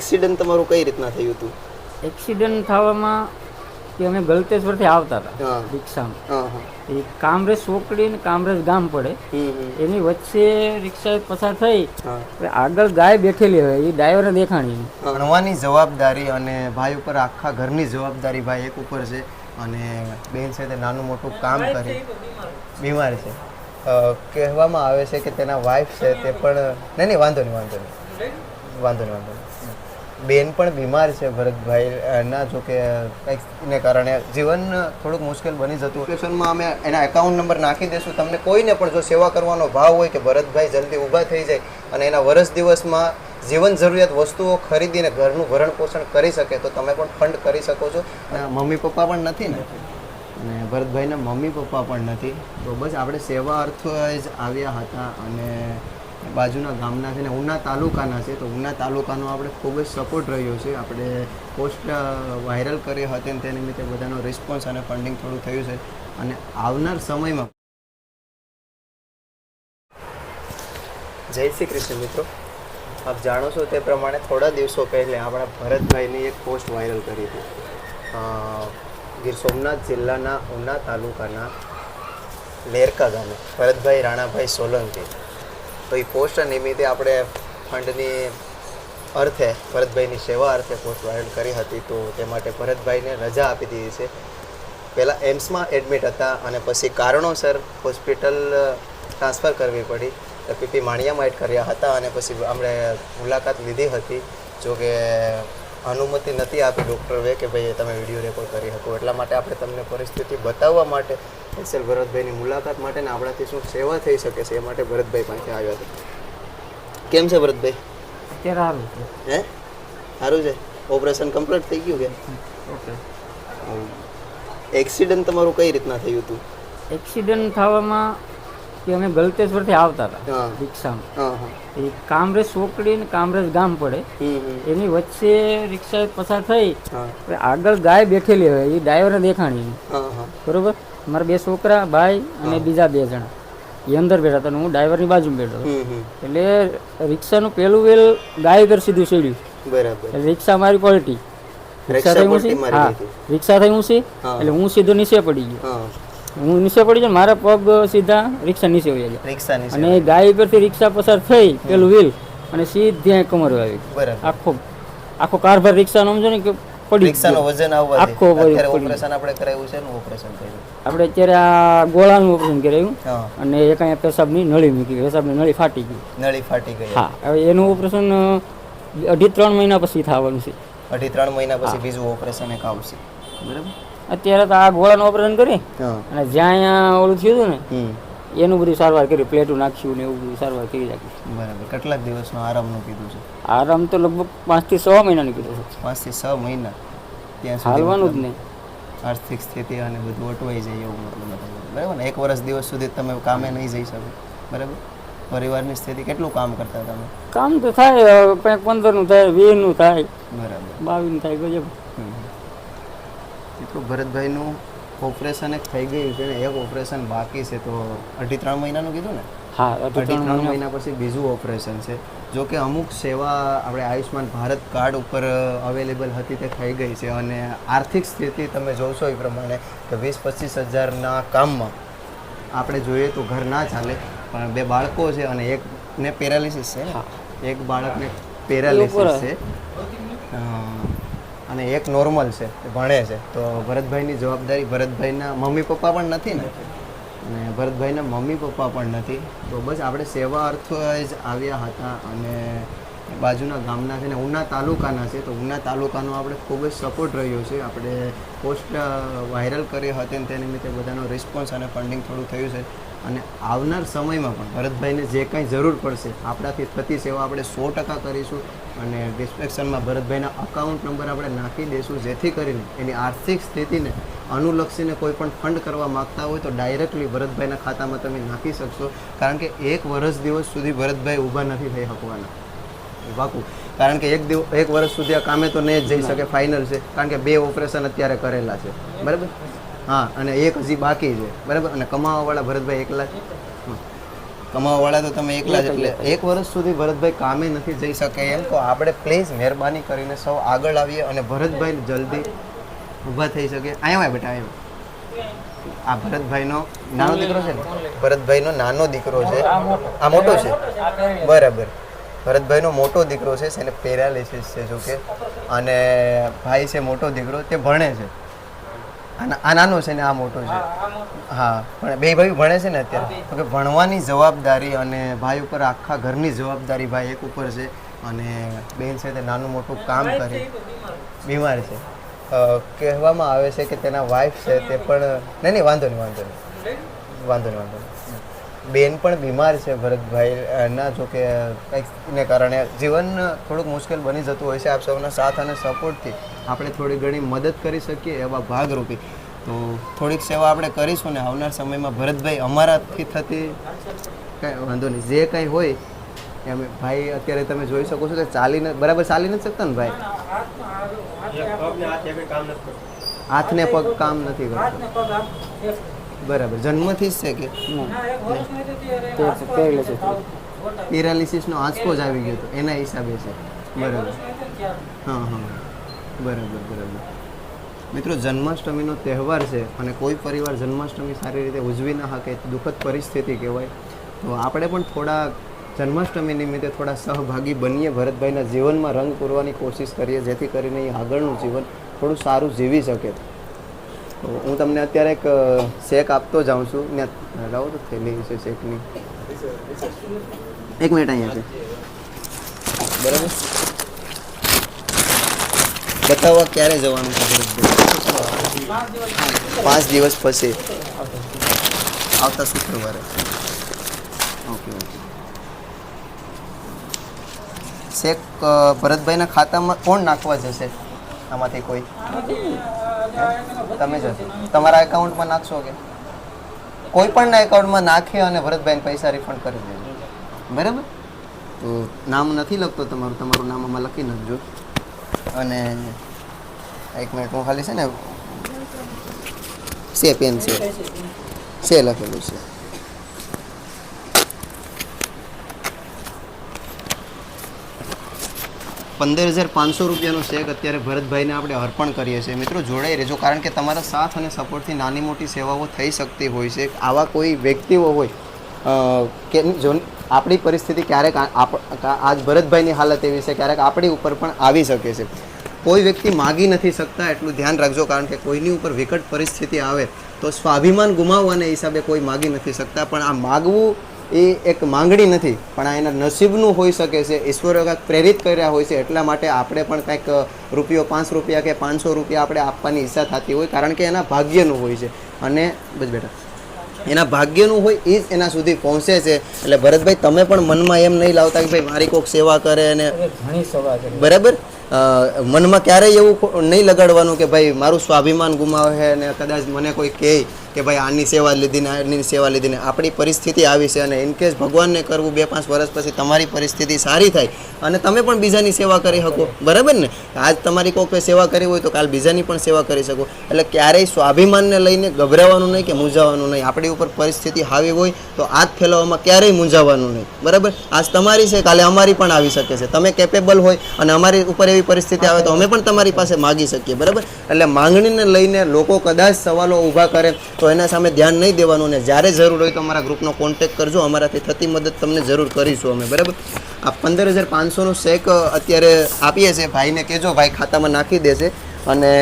Accident તમારું કઈ રીતના થયું હતું? એક્સિડન્ટ થવામાં કે અમે ગલતેશ્વરથી આવતા હતા રિક્ષામાં. હા હા. એ કામરેજ ચોકડી ને કામરેજ ગામ પડે. એની વચ્ચે રિક્ષા પસાર થઈ. આગળ ગાય બેઠેલી હોય એ ડ્રાઈવરને દેખાણી. ભણવાની જવાબદારી અને ભાઈ ઉપર આખા ઘરની જવાબદારી ભાઈ એક ઉપર છે અને બેન છે તે નાનું મોટું કામ કરી. બીમાર છે. કહેવામાં આવે છે કે તેના વાઈફ છે તે પણ નહીં નહીં વાંધો નહીં વાંધો નહીં? વાંધો નહીં વાંધો નહીં. બેન પણ બીમાર છે ભરતભાઈ એના જો કે કંઈકને કારણે જીવન થોડુંક મુશ્કેલ બની જતું. લોકેશનમાં અમે એના એકાઉન્ટ નંબર નાખી દઈશું. તમને કોઈને પણ જો સેવા કરવાનો ભાવ હોય કે ભરતભાઈ જલ્દી ઊભા થઈ જાય અને એના વરસ દિવસમાં જીવન જરૂરિયાત વસ્તુઓ ખરીદીને ઘરનું ભરણ પોષણ કરી શકે, તો તમે પણ ફંડ કરી શકો છો. મમ્મી પપ્પા પણ નથી ને? અને ભરતભાઈના મમ્મી પપ્પા પણ નથી. તો બસ આપણે સેવા અર્થે જ આવ્યા હતા અને બાજુના ગામના છે ને, ઉના તાલુકાના છે. તો ઉના તાલુકાનો આપણે ખૂબ જ સપોર્ટ રહ્યો છે. આપણે પોસ્ટ વાયરલ કરી હતી અને તે નિમિત્તે બધાનો રિસ્પોન્સ અને ફંડિંગ થોડું થયું છે. અને આવનાર સમયમાં જય શ્રી કૃષ્ણ મિત્રો. આપ જાણો છો તે પ્રમાણે થોડા દિવસો પહેલાં આપણા ભરતભાઈની એક પોસ્ટ વાયરલ કરી હતી. ગીર સોમનાથ જિલ્લાના ઉના તાલુકાના લેરકા ગામે. ભરતભાઈ રાણાભાઈ સોલંકી. તો એ પોસ્ટ નિમિત્તે આપણે ફંડની અર્થે, ભરતભાઈની સેવા અર્થે પોસ્ટ વાયરલ કરી હતી તો તે માટે ભરતભાઈને રજા આપી દીધી છે. પહેલાં એમ્સમાં એડમિટ હતા અને પછી કારણોસર હોસ્પિટલ ટ્રાન્સફર કરવી પડી. તો પીપી માણિયામાં એડ કર્યા હતા અને પછી આપણે મુલાકાત લીધી હતી. જો કે અનુમતિ નથી આપી વે કે ભાઈ તમે વીડિયો રેકોર્ડ કરી શકો. એટલા માટે આપણે તમને પરિસ્થિતિ બતાવવા માટે એસએલ ભરતભાઈની મુલાકાત માટે ને આપણાથી શું સેવા થઈ શકે છે એ માટે ભરતભાઈ પાસે આવ્યા હતા. કેમ છે ભરતભાઈ? અત્યારે સારું છે. હે? સારું છે? ઓપરેશન કમ્પ્લીટ થઈ ગયું કે? ઓકે. એક્સિડન્ટ તમારું કઈ રીતના થયું હતું? એક્સિડન્ટ થવામાં કે અમે ગલતેશ્વરથી આવતા હતા રિક્ષામાં. એ કામરેજ ચોકડી ને કામરેજ ગામ પડે. એની વચ્ચે રિક્ષા પસાર થઈ. આગળ ગાય બેઠેલી હોય એ ડ્રાઈવરને દેખાણી બરોબર? મારા બે છોકરા ભાઈ અને બીજા બે જણા. એ અંદર બેઠા હતા હું ડ્રાઈવરની બાજુમાં બેઠો એટલે રિક્ષાનું પેલું વેલ ગાય ઘર સીધું ચડ્યું બરાબર. રિક્ષા મારી પલટી. રિક્ષા થઈ ઊંચી હા. રિક્ષા થઈ ઊંચી એટલે હું સીધો નીચે પડી ગયો. હા નીચે પડી ગયો મારા પગ સીધા રિક્ષા નીચે વહી રિક્ષા અને ગાય પરથી રિક્ષા પસાર થઈ પેલું વ્હીલ અને સીધી કમર આવી આખો આખો કારભાર રિક્ષાનો સમજો ને કે પડી રિક્ષાનો વજન આવવા આખો. ઓપરેશન આપણે કરાવ્યું છે ને ઓપરેશન કર્યું. આપણે અત્યારે આ ગોળાનું ઓપરેશન કરાયું અને એક અહીંયા પેશાબની નળી મૂકી પેશાબની નળી ફાટી ગઈ. નળી ફાટી ગઈ. હા હવે એનું ઓપરેશન અઢી ત્રણ મહિના પછી થવાનું છે. અઢી ત્રણ મહિના પછી બીજું ઓપરેશન એક આવશે. બરાબર? અત્યારે તો આ ગોળાનું ઓપરેશન કરી અને જ્યાં અહીંયા ઓલું થયું હતું ને એનું બધું સારવાર કરી પ્લેટું નાખ્યું ને એવું બધું સારવાર કરી રાખી બરાબર. કેટલાક દિવસનો આરામનું કીધું છે? આરામ તો લગભગ પાંચથી છ મહિનાનું કીધું છે. પાંચથી છ મહિના. ત્યાં હાલવાનું જ નહીં. આર્થિક સ્થિતિ અને બધું અટવાઈ જાય એવું મતલબ બરાબર ને? એક વર્ષ દિવસ સુધી તમે કામે નહીં જઈ શકો. બરાબર? પરિવારની સ્થિતિ કેટલું કામ કરતા તમે? કામ તો થાય કંઈક પંદરનું થાય વીસનું થાય બરાબર. બાવીસનું થાય ગજબ. એટલું ભરતભાઈનું ઓપરેશન એક થઈ ગયું છે એક ઓપરેશન બાકી છે તો અઢી ત્રણ મહિનાનું કીધું ને? હા અઢી ત્રણ મહિના. પછી બીજું ઓપરેશન છે. જો કે અમુક સેવા આપણે આયુષ્માન ભારત કાર્ડ ઉપર અવેલેબલ હતી તે થઈ ગઈ છે. અને આર્થિક સ્થિતિ તમે જોશો એ પ્રમાણે કે વીસ પચીસ હજારના કામમાં આપણે જોઈએ તો ઘર ના ચાલે પણ બે બાળકો છે અને એકને પેરાલિસિસ છે એક બાળકને પેરાલિસિસ છે. અને એક નોર્મલ છે ભણે છે. તો ભરતભાઈની જવાબદારી ભરતભાઈના મમ્મી પપ્પા પણ નથી ને? અને ભરતભાઈના મમ્મી પપ્પા પણ નથી. તો બસ આપણે સેવા અર્થ જ આવ્યા હતા અને બાજુના ગામના છે ને, ઉના તાલુકાના છે. તો ઉના તાલુકાનો આપણે ખૂબ જ સપોર્ટ રહ્યો છે. આપણે પોસ્ટ વાયરલ કરી હતી અને તે નિમિત્તે બધાનો રિસ્પોન્સ અને ફંડિંગ થોડું થયું છે. અને આવનાર સમયમાં પણ ભરતભાઈને જે કંઈ જરૂર પડશે આપણાથી થતી સેવા આપણે સો ટકા કરીશું અને ડિસ્ક્રિપ્શનમાં ભરતભાઈના અકાઉન્ટ નંબર આપણે નાખી દઈશું જેથી કરીને એની આર્થિક સ્થિતિને અનુલક્ષીને કોઈ પણ ફંડ કરવા માગતા હોય તો ડાયરેક્ટલી ભરતભાઈના ખાતામાં તમે નાખી શકશો. કારણ કે એક વર્ષ દિવસ સુધી ભરતભાઈ ઊભા નથી થઈ શકવાના. વાકું. કારણ કે એક દિવસ એક વર્ષ સુધી આ કામે તો નહીં જ જઈ શકે ફાઇનલ છે. કારણ કે બે ઓપરેશન અત્યારે કરેલા છે. બરાબર? હા અને એક હજી બાકી છે. બરાબર? અને કમાવાવાળા ભરતભાઈ એકલા. હમ. કમાવાવાળા તો તમે એકલા જ એટલે એક વર્ષ સુધી ભરતભાઈ કામે નથી જઈ શકે એમ. તો આપણે પ્લીઝ મહેરબાની કરીને સૌ આગળ આવીએ અને ભરતભાઈ જલ્દી ઊભા થઈ શકે. આવ્યા બેટા આવ્યો આ ભરતભાઈનો નાનો દીકરો છે ને? ભરતભાઈનો નાનો દીકરો છે. આ મોટો છે? બરાબર. ભરતભાઈનો મોટો દીકરો છે એને પેરાલિસિસ છે જોકે અને ભાઈ છે મોટો દીકરો તે ભણે છે. આ નાનો છે ને આ મોટો છે. હા પણ બે ભાઈ ભણે છે ને અત્યારે. તો કે ભણવાની જવાબદારી અને ભાઈ ઉપર આખા ઘરની જવાબદારી ભાઈ એક ઉપર છે અને બેન છે તે નાનું મોટું કામ કરે. બીમાર છે. કહેવામાં આવે છે કે તેના વાઈફ છે તે પણ નહીં નહીં વાંધો નહીં વાંધો નહીં. વાંધો નહીં વાંધો નહીં. બેન પણ બીમાર છે ભરતભાઈ ના જો કે કંઈકને કારણે જીવન થોડુંક મુશ્કેલ બની જતું હોય છે. આપ સૌના સાથ અને સપોર્ટથી આપણે થોડી ઘણી મદદ કરી શકીએ એવા ભાગરૂપી. તો થોડીક સેવા આપણે કરીશું ને આવનાર સમયમાં ભરતભાઈ અમારાથી થતી કાંઈ વાંધો નહીં. જે કાંઈ હોય એમ ભાઈ અત્યારે તમે જોઈ શકો છો કે ચાલીને બરાબર ચાલી નથી શકતા ને ભાઈ? હાથને પગ કામ નથી કરતો. બરાબર. જન્મથી જ છે કે? પેરેલિસિસ પેરાલિસિસનો આંચકો જ આવી ગયો હતો. એના હિસાબે છે. બરાબર. હા હા. બરાબર બરાબર. મિત્રો જન્માષ્ટમીનો તહેવાર છે અને કોઈ પરિવાર જન્માષ્ટમી સારી રીતે ઉજવી ના શકે દુઃખદ પરિસ્થિતિ કહેવાય. તો આપણે પણ થોડા જન્માષ્ટમી નિમિત્તે થોડા સહભાગી બનીએ ભરતભાઈના જીવનમાં રંગ પૂરવાની કોશિશ કરીએ જેથી કરીને એ આગળનું જીવન થોડું સારું જીવી શકે. તો હું તમને અત્યારે એક શેક આપતો જાઉં છું. ત્યાં લાવો તો થેલી છે શેકની. એક મિનિટ અહીંયા છે. બરાબર? બતાવવા ક્યારે જવાનું છે પાંચ દિવસ પછી. આવતા શુક્રવારે. Okay okay. શેક ભરતભાઈના ખાતામાં કોણ નાખવા જશે? આમાંથી કોઈ? તમે જશો તમારા એકાઉન્ટમાં નાખશો કે? કોઈ પણના એકાઉન્ટમાં નાખે અને ભરતભાઈને પૈસા રિફંડ કરી દેજો. બરાબર? તો નામ નથી લખતો તમારું? તમારું નામ આમાં લખી નાખજો. અને એક મિનિટ, હું ખાલી છે ને છે પેન છે છે લખેલું છે. પંદર હજાર પાંચસો રૂપિયાનો શેક અત્યારે ભરતભાઈને આપણે અર્પણ કરીએ છીએ. મિત્રો, જોડાઈ રહેજો, કારણ કે તમારા સાથ અને સપોર્ટથી નાની મોટી સેવાઓ થઈ શકતી હોય છે. આવા કોઈ વ્યક્તિઓ હોય કે જો આપણી પરિસ્થિતિ ક્યારેક આજ ભરતભાઈની હાલત એવી છે, ક્યારેક આપણી ઉપર પણ આવી શકે છે. કોઈ વ્યક્તિ માગી નથી શકતા, એટલું ધ્યાન રાખજો, કારણ કે કોઈની ઉપર વિકટ પરિસ્થિતિ આવે તો સ્વાભિમાન ગુમાવવાને હિસાબે કોઈ માગી નથી શકતા. પણ આ માગવું એ એક માંગણી નથી પણ આ એના નસીબનું હોઈ શકે છે. ઈશ્વરે કાંઈક પ્રેરિત કર્યા હોય છે એટલા માટે આપણે પણ કાંઈક રૂપિયો પાંચ રૂપિયા કે પાંચસો રૂપિયા આપણે આપવાની ઈચ્છા થતી હોય કારણ કે એના ભાગ્યનું હોય છે. અને બસ બેટા એના ભાગ્યનું હોય એ જ એના સુધી પહોંચે છે. એટલે ભરતભાઈ તમે પણ મનમાં એમ નહીં લાવતા કે ભાઈ મારી કોઈક સેવા કરે અને ઘણી સેવા કરે. બરાબર? મનમાં ક્યારેય એવું નહીં લગાડવાનું કે ભાઈ મારું સ્વાભિમાન ગુમાવે છે અને કદાચ મને કોઈ કહે. કે ભાઈ આની સેવા લીધી ને આની સેવા લીધીને આપણી પરિસ્થિતિ આવી છે અને ઇનકેસ ભગવાનને કરવું બે પાંચ વર્ષ પછી તમારી પરિસ્થિતિ સારી થાય અને તમે પણ બીજાની સેવા કરી શકો, બરાબર ને? આજ તમારી કોઈક સેવા કરી હોય તો કાલ બીજાની પણ સેવા કરી શકો. એટલે ક્યારેય સ્વાભિમાનને લઈને ગભરાવાનું નહીં કે મૂંઝાવાનું નહીં. આપણી ઉપર પરિસ્થિતિ આવી હોય તો આજ ફેલાવવામાં ક્યારેય મૂંઝાવાનું નહીં. બરાબર? આજ તમારી છે, કાલે અમારી પણ આવી શકે છે. તમે કેપેબલ હોય અને અમારી ઉપર એવી પરિસ્થિતિ આવે તો અમે પણ તમારી પાસે માગી શકીએ. બરાબર? એટલે માંગણીને લઈને લોકો કદાચ સવાલો ઊભા કરે તો એના સામે ધ્યાન નહીં દેવાનું ને જ્યારે જરૂર હોય તો અમારા ગ્રુપનો કોન્ટેક કરજો. અમારાથી થતી મદદ તમને જરૂર કરીશું અમે, બરાબર? આ પંદર હજાર પાંચસોનું શેક અત્યારે આપીએ છીએ ભાઈને. કહેજો, ભાઈ, ખાતામાં નાખી દેશે અને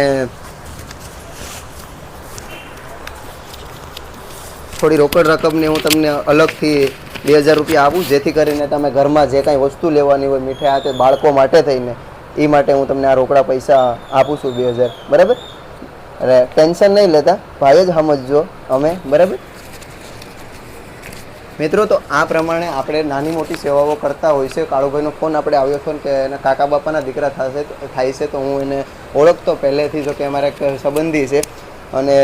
થોડી રોકડ રકમને હું તમને અલગથી બે હજાર રૂપિયા આપું, જેથી કરીને તમે ઘરમાં જે કાંઈ વસ્તુ લેવાની હોય મીઠાઈ હાથે બાળકો માટે થઈને એ માટે હું તમને આ રોકડા પૈસા આપું છું બે હજાર, બરાબર? એટલે ટેન્શન નહીં લેતા. ભાઈ જ સમજજો. અમે, બરાબર? મિત્રો, તો આ પ્રમાણે આપણે નાની મોટી સેવાઓ કરતા હોય છે. કાળુભાઈનો ફોન આપણે આવ્યો હતો કે એના કાકા બાપાના દીકરા થશે થાય છે, તો હું એને ઓળખતો પહેલેથી, જો કે અમારા સંબંધી છે. અને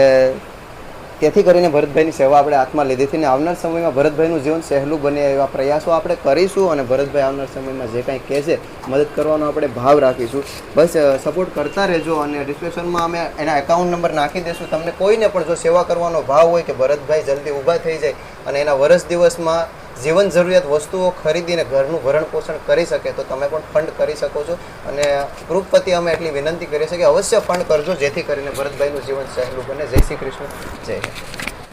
તેથી કરીને ભરતભાઈની સેવા આપણે હાથમાં લીધી હતી ને આવનાર સમયમાં ભરતભાઈનું જીવન સહેલું બને એવા પ્રયાસો આપણે કરીશું અને ભરતભાઈ આવનાર સમયમાં જે કાંઈ કહે છે, મદદ કરવાનો આપણે ભાવ રાખીશું. બસ સપોર્ટ કરતા રહેજો અને ડિસ્ક્રિપ્શનમાં અમે એના એકાઉન્ટ નંબર નાખી દઈશું. તમને કોઈને પણ જો સેવા કરવાનો ભાવ હોય કે ભરતભાઈ જલ્દી ઊભા થઈ જાય અને એના વરસ દિવસમાં જીવન જરૂરિયાત વસ્તુઓ ખરીદીને ઘરનું ભરણ પોષણ કરી શકે તો તમે પણ ફંડ કરી શકો છો. અને ગ્રુપપતિ અમે એટલી વિનંતી કરીએ છીએ કે અવશ્ય ફંડ કરજો, જેથી કરીને ભરતભાઈનું જીવન સહેલું બને. જય શ્રી કૃષ્ણ. જય